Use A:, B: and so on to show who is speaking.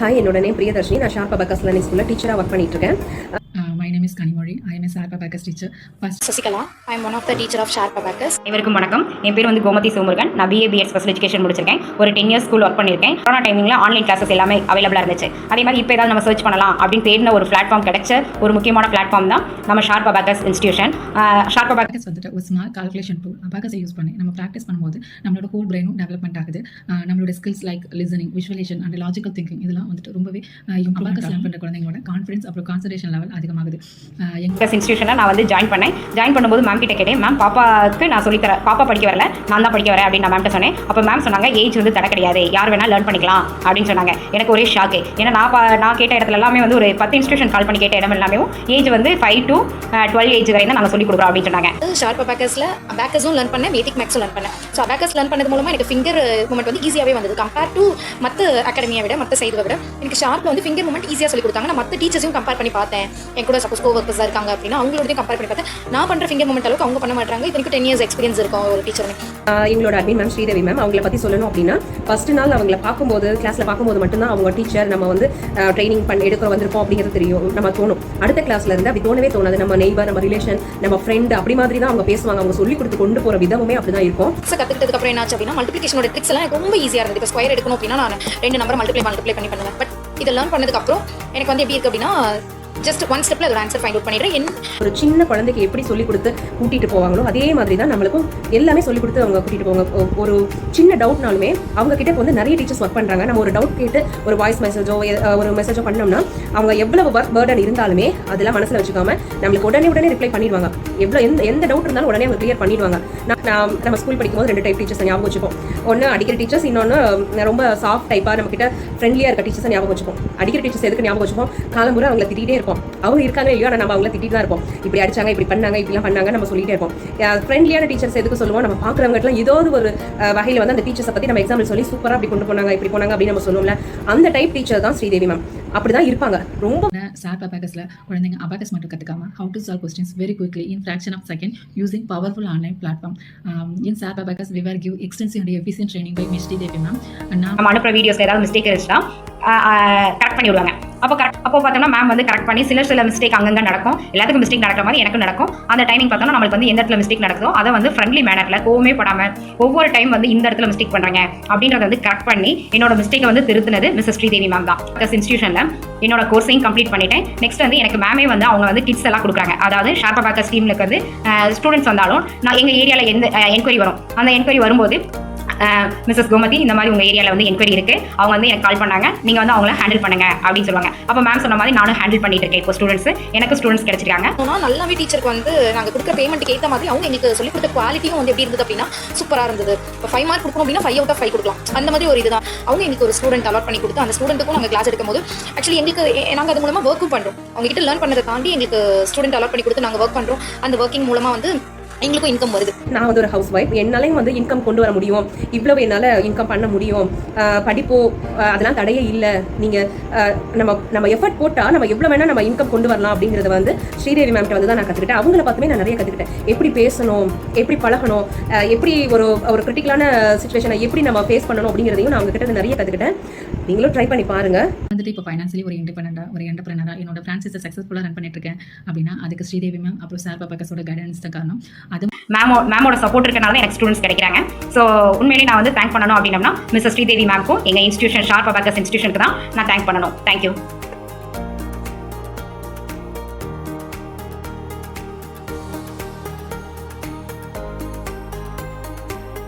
A: Hi என்னோட name Priyadarshini. நான் sharp abacus learning ஸ்கூலில் டீச்சராக ஒர்க் பண்ணிட்டு இருக்கேன்.
B: Is Kanimori. I am a SARPA Backus teacher. First,
C: Sasikala I am one of the teacher of sharp abacus
D: இவருக்கும் வணக்கம். என் பேர் வந்து கோமதி சிவமுருகன் நான் பிஏ பிஎட் ஸ்பெஷல் எஜுகேஷன் முடிச்சிருக்கேன். ஒரு டென் இயர்ஸ் ஸ்கூல் ஒர்க் பண்ணியிருக்கேன். கொரோனா டைமிங்கில் ஆன்லைன் கிளாஸஸ் எல்லாமே அவைலபிளாக இருந்துச்சு. அதே மாதிரி இப்போ ஏதாவது நம்ம சர்ச் பண்ணலாம் அப்படின்னு தேடின ஒரு பிளாட்ஃபார்ம் கிடைச்ச ஒரு முக்கியமான பிளாட்ஃபார்ம் தான் நம்ம sharp abacus institution sharp abacus
B: வந்துட்டு ஒரு ஸ்மால் கால்குலேஷன் டூல் அபாகஸை யூஸ் பண்ணி நம்ம ப்ராக்டிஸ் பண்ணும்போது நம்மளோட ஹோல் பிரெயினும் டெவலப்மெண்ட் ஆகுது. நம்மளோட skills like listening visualization and logical thinking இதெல்லாம் வந்துட்டு ரொம்பவே அபாகஸ் லேர்ன் பண்ணுற குழந்தைங்களோட கான்ஃபிடன்ஸ் அப்புறம் கான்சன்ட்ரேஷன் லெவல் அதிகமாகுது. எங்க
D: ப்ளஸ் இன்ஸ்டியூஷனில் நான் வந்து ஜாயின் பண்ணேன். ஜாயின் பண்ணும்போது மேம் கிட்ட கேட்டேன் மேம் பாப்பாவுக்கு நான் சொல்லித்தரேன் பாப்பா படிக்க வரல நான் தான் படிக்க வரேன் அப்படின்னு நான் மேம்கிட்ட சொன்னேன். அப்போ மேம் சொன்னாங்க ஏஜ் வந்து தடை கிடையாது. யார் வேணால் லேர்ன் பண்ணிக்கலாம் அப்படின்னு சொன்னாங்க. எனக்கு ஒரே ஷாக்கு ஏன்னா நான் பா- நான் கேட்ட இடத்துல எல்லாமே வந்து ஒரு பத்து இன்ஸ்டியூஷன் கால் பண்ணி கேட்ட இடம் எல்லாமே ஏஜ் வந்து ஃபைவ் டு டுவெல் ஏஜ் வரை தான் நாங்கள் சொல்லிக் கொடுக்குறோம் அப்படின்னு சொன்னாங்க.
C: ஷார்ப் அபாக்கஸில் அபாக்கஸும் லேர்ன் பண்ணேன் மேத்திக் மேக்ஸும் லேர்ன் பண்ணேன். ஸோ அபாக்கஸ் லேர்ன் பண்ணது மூலமாக எனக்கு ஃபிங்கர் மூமெண்ட் வந்து ஈஸியாகவே வந்தது. கம்பேர் டு மற்ற அகாடமியை விட மற்ற சைடுவை விட எனக்கு ஷார்ப்பில் வந்து ஃபிங்கர் மூமெண்ட் ஈஸியாக சொல்லி கொடுத்தாங்க. நான் மற்ற டீச்சர்ஸையும் கம்பேர் பண்ணி பார்த்தேன். என் கூட சப்போஸ் கோ ஒர்க்கர்ஸ் இருக்காங்க அப்படின்னா அவங்களோடையும் கம்பேர் பண்ணி பார்த்தேன் நான் பண்ணுற ஃபிங்கர் மூமெண்ட் அளவுக்கு அவங்க பண்ண மாட்டாங்க இதுக்கு டென் இயர்ஸ் எக்ஸ்பீரியன்ஸ் இருக்கும் ஒரு டீச்சர்
A: ஆஹ் எங்களோட அட்மின் மேம் ஸ்ரீதேவி மேம் அவங்கள பற்றி சொல்லணும் அப்படின்னா ஃபர்ஸ்ட் நாள் அவங்கள பார்க்கும்போது கிளாஸில் பார்க்கும்போது மட்டும்தான் அவங்க டீச்சர் நம்ம வந்து ட்ரைனிங் பண்ணி எடுக்க வந்திருப்போம் அப்படிங்கிறது தெரியும் நம்ம தோணும். அடுத்த கிளாஸ்ல இருந்து அப்படி தோணவே தோணாது. நம்ம நெய்பர் நம்ம ரிலேஷன் நம்ம ஃப்ரெண்ட் அப்படி மாதிரி தான் அவங்க பேசுவாங்க. அவங்க சொல்லி கொடுத்து கொண்டு போகிற விதமுமே அப்படி தான் இருக்கும்.
C: ஸோ கற்றுக்கிட்டதுக்கு அப்புறம் என்னாச்சு அப்படின்னா மல்டிபிகேஷனோட ட்ரிக்ஸ் எல்லாம் ரொம்ப ஈஸியாக இருந்தது. இப்போ ஸ்கொயர் எடுக்கணும் அப்படின்னா நான் ரெண்டு நம்பர் மல்டிப்ளை மல்டிப்ளை பண்ணி பண்ணுவேன். பட் இதை லேர்ன் பண்ணதுக்கு அப்புறம் எனக்கு வந்து எப்படி இருக்கு அப்படின்னா ஜஸ்ட் ஒன் ஸ்டெப்ல ஒரு ஆன்சர் ஃபைண்ட் அவுட் பண்ணிடுறேன்.
A: ஒரு சின்ன குழந்தைக்கு எப்படி சொல்லி கொடுத்து கூட்டிட்டு போவாங்களோ அதே மாதிரி தான் நம்மளுக்கும் எல்லாமே சொல்லி கொடுத்து அவங்க கூட்டிட்டு போவாங்க. ஒரு சின்ன டவுட்னாலுமே அவங்க கிட்ட வந்து நிறைய டீச்சர்ஸ் ஒர்க் பண்றாங்க. நம்ம ஒரு டவுட் கேட்டு ஒரு வாய்ஸ் மெசேஜோ ஒரு மெசேஜோ பண்ணோம்னா அவங்க எவ்வளவு ஒர்க் பேர்டன் இருந்தாலுமே அதெல்லாம் மனசுல வச்சுக்காம நம்மளுக்கு உடனே உடனே ரிப்ளை பண்ணிடுவாங்க. எவ்வளவு எந்த எந்த டவுட் இருந்தாலும் உடனே அவங்க கிளியர் பண்ணிடுவாங்க. நான் நம்ம ஸ்கூல் படிக்கும்போது ரெண்டு டைப் டீச்சர்ஸ் ஞாபகம் வச்சுப்போம். ஒன்று அடிக்கிற டீச்சர்ஸ் இன்னொன்று ரொம்ப சாஃப்ட் டைப்பாக நம்ம கிட்ட ஃப்ரெண்ட்லியாக இருக்க டீச்சர்ஸ் ஞாபகம் வச்சுப்போம். அடிக்கிற டீச்சர்ஸ் எதுக்கு ஞாபகம் வச்சுப்போம்? காலம்புரை அவங்கள திட்டிகிட்டே இருப்போம். அவங்க இருக்காங்க இல்லையோ ஆனால் நம்ம அவங்கள திட்டிட்டு தான் இருப்போம். இப்படி அடிச்சாங்க இப்படி பண்ணாங்க இப்படிலாம் பண்ணாங்க நம்ம சொல்லிட்டே இருப்போம். ஃப்ரெண்ட்லியான டீச்சர்ஸ் எதுக்கு சொல்லுவோம்? நம்ம பார்க்குறவங்கலாம் ஏதாவது ஒரு வகையில் வந்து அந்த டீச்சர்ஸை பற்றி நம்ம எக்ஸாம்பிள் சொல்லி சூப்பராக அப்படி கொண்டு போனாங்க இப்படி போனாங்க அப்படின்னு நம்ம சொல்லுவோம்ல. அந்த டைப் டீச்சர் தான் ஸ்ரீதேவி மேம் அப்படி தான் இருப்பாங்க. ரொம்ப
B: சார்ப் அபாகஸில் குழந்தைங்க அபாகஸ் மட்டும் கற்றுக்காம how to solve questions very quickly in fraction of second using powerful online platform in sharp abacus we were give extensive and efficient training by miss Devi ma'am நான்
D: நம்ம அனுப்புகிற வீடியோஸில் ஏதாவது மிஸ்டேக் இருந்துச்சுன்னா கரெக்ட் பண்ணி விடுவாங்க. அப்போ கரெக்ட் அப்போ பார்த்தோம்னா மேம் வந்து கரெக்ட் பண்ணி சில சில மிஸ்டேக் அங்கங்கே நடக்கும். எல்லாத்துக்கும் மிஸ்டேக் நடக்கிற மாதிரி எனக்கும் நடக்கும். அந்த டைமிங் பார்த்தோம்னா நம்மளுக்கு வந்து எந்த இடத்துல மிஸ்டேக் நடக்குதோ அதை வந்து ஃப்ரெண்ட்லி மேனரில் கோவமே படாமல் ஒவ்வொரு டைம் வந்து இந்த இடத்துல மிஸ்டேக் பண்ணுறாங்க அப்படின்றத வந்து கரெக்ட் பண்ணி என்னோட மிஸ்டேக்கை வந்து திருத்தினது மிஸ்ஸஸ் ஸ்ரீதேவி மேம் தான். இன்ஸ்டியூஷனில் என்னோட கோர்ஸையும் கம்ப்ளீட் பண்ணிட்டேன். நெக்ஸ்ட் வந்து எனக்கு மேமே வந்து அவங்க வந்து கிட்ஸ் எல்லாம் கொடுக்குறாங்க. அதாவது ஷார்ப்பா பேக்கர் டீம்லுக்கு வந்து ஸ்டூடெண்ட்ஸ் வந்தாலும் நான் எங்கள் ஏரியாவில் எந்த என்கொயரி வரும். அந்த என்கொயரி வரும்போது மிஸ்ஸஸ் கோமதி இந்த மாதிரி உங்கள் ஏரியாவில் வந்து என்கொயரி இருக்கு. அவங்க வந்து எனக்கு கால் பண்ணாங்க. நீங்கள் வந்து அவங்கள ஹேண்டில் பண்ணுங்க அப்படின்னு சொல்லுவாங்க. அப்போ மேம் சொன்ன மாதிரி நானும் ஹேண்டில் பண்ணிட்டு இருக்கேன். இப்போ ஸ்டூடெண்ட்ஸ் எனக்கு ஸ்டூடெண்ட்ஸ் கிடைச்சிருக்காங்க.
C: ஆனால் நல்லாவே டீச்சருக்கு வந்து நாங்கள் கொடுக்குற பேமெண்ட்டுக்கு ஏற்ற மாதிரி அவங்க எங்களுக்கு சொல்லிக் கொடுத்த குவாலிட்டியும் வந்து எப்படி இருந்தது அப்படின்னா சூப்பராக இருந்தது. இப்போ ஃபைவ் மார்க் கொடுக்கணும் அப்படின்னா ஃபைவ் அவுட் ஆஃப் ஃபைவ் கொடுக்கலாம். அந்த மாதிரி ஒரு இதுதான். அவங்க எங்களுக்கு ஒரு ஸ்டூடெண்ட் அலாட் பண்ணி கொடுத்து அந்த ஸ்டூடெண்ட்டுக்கும் நாங்கள் கிளாஸ் எடுக்கும்போது ஆக்சுவலி எங்களுக்கு நாங்கள் அது மூலமாக ஒர்க்கும் பண்ணுறோம் அவங்க கிட்ட லேர்ன் பண்ணதை தாண்டி எங்களுக்கு ஸ்டூடெண்ட் அலாட் பண்ணி கொடுத்து நாங்கள் ஒர்க் பண்ணுறோம் அந்த ஒர்க்கிங் மூலமாக வந்து எங்களுக்கும் இன்கம் வருது.
A: நான் வந்து ஒரு ஹவுஸ் ஒய்ஃப் என்னாலையும் வந்து இன்கம் கொண்டு வர முடியும்? இவ்வளவு என்னால் இன்கம் பண்ண முடியும்? படிப்போ அதெல்லாம் தடையே இல்லை. நீங்கள் நம்ம நம்ம எஃபர்ட் போட்டால் நம்ம எவ்வளோ வேணால் நம்ம இன்கம் கொண்டு வரலாம் அப்படிங்கிறத வந்து ஸ்ரீதேவி மேம்கிட்ட வந்து தான் நான் கற்றுக்கிட்டேன் அவங்கள பார்த்துமே நான் நிறைய கற்றுக்கிட்டேன் எப்படி பேசணும் எப்படி பழகணும் எப்படி ஒரு ஒரு கிரிட்டிக்கலான சுச்சுவேஷனை எப்படி நம்ம ஃபேஸ் பண்ணணும் அப்படிங்கிறதையும் நான் அவங்க கிட்ட இருந்து நிறைய கற்றுக்கிட்டேன் நீங்களும் ட்ரை பண்ணி பாருங்கள்
B: வந்துட்டு இப்போ ஃபைனான்சியலி ஒரு இண்டிபெண்டா ஒரு என்டர்பிரனரா என்னோட ஃப்ரான்சைஸை சக்ஸஸ்ஃபுல்லாக ரன் பண்ணிட்டு இருக்கேன். அப்படின்னா அதுக்கு ஸ்ரீதேவி மேம் அப்புறம் சார் பாப்பாக்கஸோட கைடன்ஸ் தான் காரணம். அது
D: மேமோ மேமோட சப்போர்ட் இருக்கனால எனக்கு ஸ்டூடெண்ட்ஸ் கிடைக்கிறாங்க. ஸோ உண்மையிலேயே நான் வந்து தேங்க் பண்ணணும் அப்படின்னம்னா மிஸ்ஸஸ் ஸ்ரீதேவி மேம்க்கும் எங்கள் இன்ஸ்டியூஷன் ஷார்ப் அபாக்கஸ் இன்ஸ்டியூஷனுக்கு தான் நான் தேங்க் பண்ணணும். தேங்க்யூ